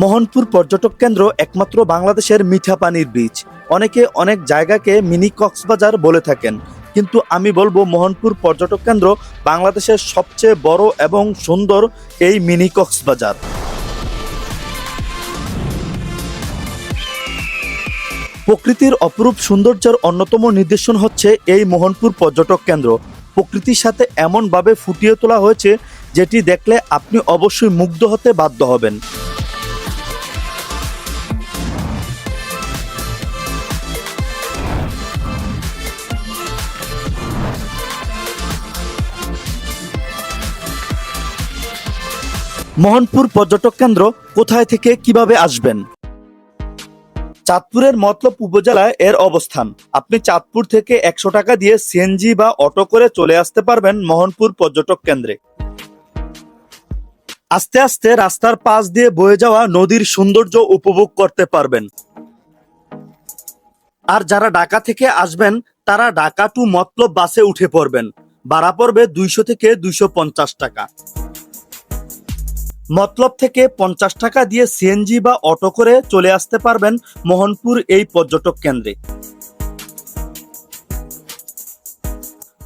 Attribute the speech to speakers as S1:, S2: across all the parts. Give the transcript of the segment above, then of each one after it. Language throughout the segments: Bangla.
S1: মোহনপুর পর্যটক কেন্দ্র একমাত্র বাংলাদেশের মিঠা পানির বীচ। অনেকে অনেক জায়গাকে মিনি কক্সবাজার বলে থাকেন। কিন্তু আমি বলব মোহনপুর পর্যটক কেন্দ্র বাংলাদেশের সবচেয়ে বড় এবং সুন্দর এই মিনি কক্সবাজার। প্রকৃতির অপরূপ সৌন্দর্যের অন্যতম নিদর্শন হচ্ছে এই মোহনপুর পর্যটক কেন্দ্র। প্রকৃতির সাথে এমনভাবে ফুটিয়ে তোলা হয়েছে, যেটি দেখলে আপনি অবশ্যই মুগ্ধ হতে বাধ্য হবেন। মোহনপুর পর্যটক কেন্দ্র কোথায় থেকে কীভাবে আসবেন? চাঁদপুরের মতলব উপজেলায় এর অবস্থান। আপনি চাঁদপুর থেকে একশো টাকা দিয়ে সিএনজি বা অটো করে চলে আসতে পারবেন মোহনপুর পর্যটক কেন্দ্রে। আস্তে আস্তে রাস্তার পাশ দিয়ে বয়ে যাওয়া নদীর সৌন্দর্য উপভোগ করতে পারবেন। আর যারা ঢাকা থেকে আসবেন, তারা ঢাকা টু মতলব বাসে উঠে পড়বেন। ভাড়া পড়বে দুইশো থেকে দুইশো পঞ্চাশ টাকা। মতলব থেকে পঞ্চাশ টাকা দিয়ে সিএনজি বা অটো করে চলে আসতে পারবেন মোহনপুর এই পর্যটক কেন্দ্রে।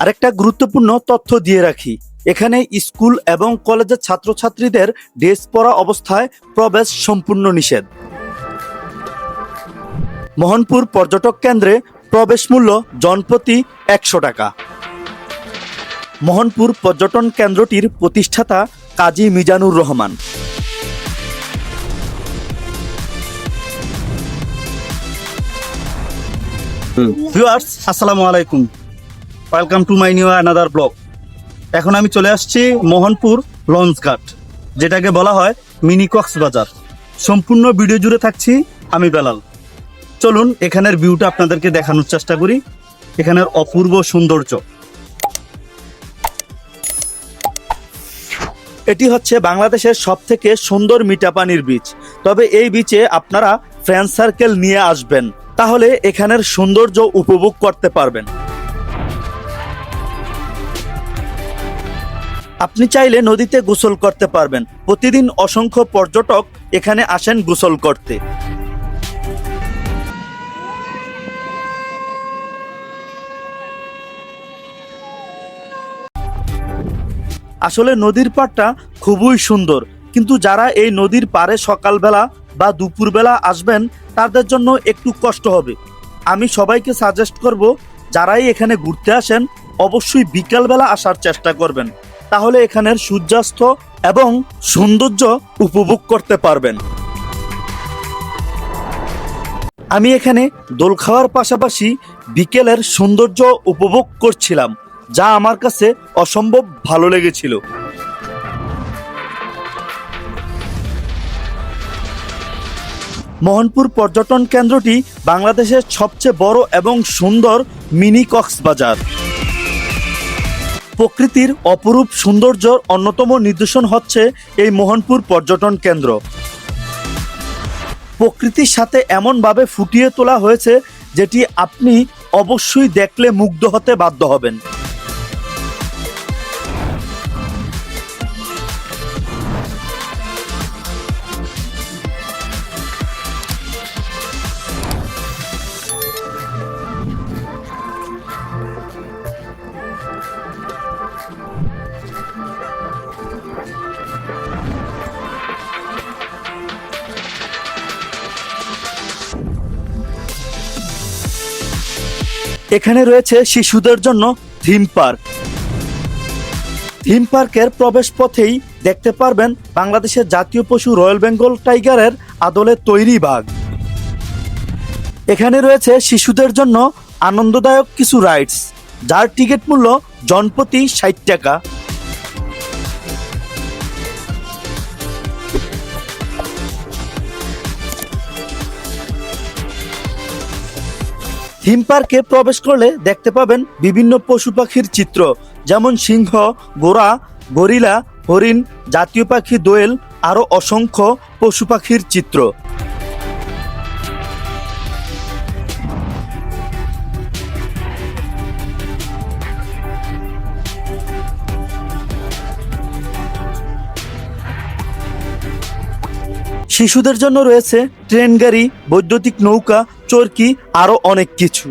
S1: আরেকটা গুরুত্বপূর্ণ তথ্য দিয়ে রাখি, এখানে স্কুল এবং কলেজের ছাত্রছাত্রীদের ড্রেস পরা অবস্থায় প্রবেশ সম্পূর্ণ নিষেধ। মোহনপুর পর্যটক কেন্দ্রে প্রবেশ মূল্য জনপ্রতি একশো টাকা। মোহনপুর পর্যটন কেন্দ্রটির প্রতিষ্ঠাতা কাজী মিজানুর রহমান। ভিউয়ার্স আসসালামু আলাইকুম। Welcome to my new another blog এখন আমি চলে আসছি মোহনপুর লঞ্চ ঘাট, যেটাকে বলা হয় মিনি কক্সবাজার সম্পূর্ণ ভিডিও জুড়ে থাকছি আমি বেলাল। চলুন, এখানের ভিউটা আপনাদেরকে দেখানোর চেষ্টা করি। এখানের অপূর্ব সৌন্দর্য। এটি হচ্ছে বাংলাদেশের সব থেকে সুন্দর মিঠা পানির বীচ। তবে এই বীচে আপনারা ফ্রেন্ড সার্কেল নিয়ে আসবেন। তাহলে এখানের সৌন্দর্য উপভোগ করতে পারবেন। আপনি চাইলে নদীতে গোসল করতে পারবেন। প্রতিদিন অসংখ্য পর্যটক এখানে আসেন গোসল করতে। আসলে নদীর পাড়টা খুবই সুন্দর। কিন্তু যারা এই নদীর পাড়ে সকালবেলা বা দুপুরবেলা আসবেন, তাদের জন্য একটু কষ্ট হবে। আমি সবাইকে সাজেস্ট করব, যারাই এখানে ঘুরতে আসেন, অবশ্যই বিকালবেলা আসার চেষ্টা করবেন। তাহলে এখানের সূর্যাস্ত এবং সৌন্দর্য উপভোগ করতে পারবেন। আমি এখানে দোল খাওয়ার পাশাপাশি বিকেলের সৌন্দর্য উপভোগ করছিলাম। যা আমার কাছে অসম্ভব ভালো লেগেছিল। মোহনপুর পর্যটন কেন্দ্রটি বাংলাদেশের সবচেয়ে বড় এবং সুন্দর মিনি কক্সবাজার। প্রকৃতির অপরূপ সৌন্দর্যর অন্যতম নিদর্শন হচ্ছে এই মোহনপুর পর্যটন কেন্দ্র। প্রকৃতির সাথে এমনভাবে ফুটিয়ে তোলা হয়েছে যেটি আপনি অবশ্যই দেখলে মুগ্ধ হতে বাধ্য হবেন। এখানে রয়েছে শিশুদের জন্য থিম পার্ক থিম পার্কের প্রবেশ পথেই দেখতে পারবেন বাংলাদেশের জাতীয় পশু রয়্যাল বেঙ্গল টাইগারের আদলে তৈরি বাঘ। এখানে রয়েছে শিশুদের জন্য আনন্দদায়ক কিছু রাইডস যার টিকিট মূল্য জনপ্রতি ষাট টাকা। থিম পার্কে প্রবেশ করলে দেখতে পাবেন বিভিন্ন পশু পাখির চিত্র, যেমন সিংহ গোরা গরিলা, হরিণ, জাতীয় পাখি, দোয়েল, আরও অসংখ্য পশু পাখির চিত্র। শিশুদের জন্য রয়েছে ট্রেন গাড়ি, বৈদ্যুতিক নৌকা চরকি আরও অনেক কিছু।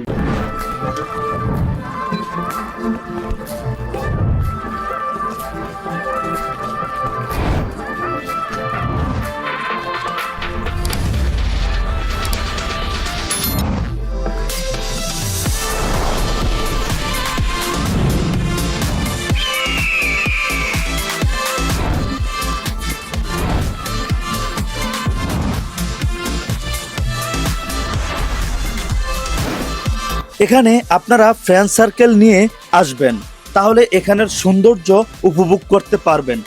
S1: এখানে আপনারা ফ্রেন্ড সার্কেল নিয়ে আসবেন। তাহলে এখানের সৌন্দর্য উপভোগ করতে পারবেন।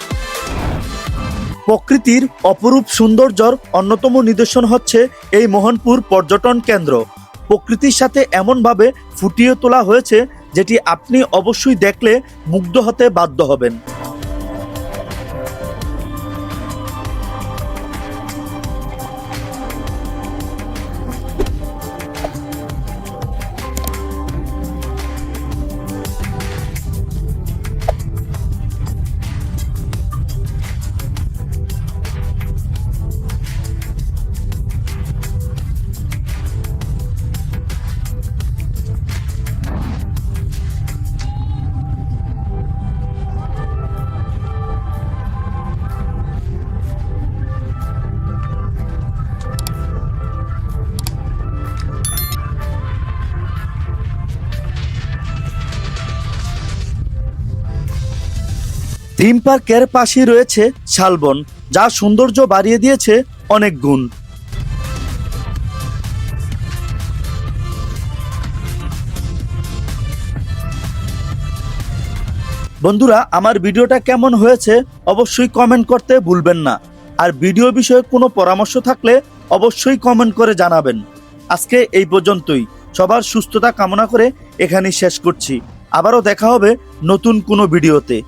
S1: প্রকৃতির অপরূপ সৌন্দর্যর অন্যতম নিদর্শন হচ্ছে এই মোহনপুর পর্যটন কেন্দ্র। প্রকৃতির সাথে এমনভাবে ফুটিয়ে তোলা হয়েছে, যেটি আপনি অবশ্যই দেখলে মুগ্ধ হতে বাধ্য হবেন। থিম পার্কের পাশেই রয়েছে শালবন, যা সৌন্দর্য বাড়িয়ে দিয়েছে অনেক গুণ। বন্ধুরা, আমার ভিডিওটা কেমন হয়েছে অবশ্যই কমেন্ট করতে ভুলবেন না। আর ভিডিও বিষয়ে কোনো পরামর্শ থাকলে অবশ্যই কমেন্ট করে জানাবেন। আজকে এই পর্যন্তই। সবার সুস্থতা কামনা করে এখানেই শেষ করছি। আবারও দেখা হবে নতুন কোনো ভিডিওতে।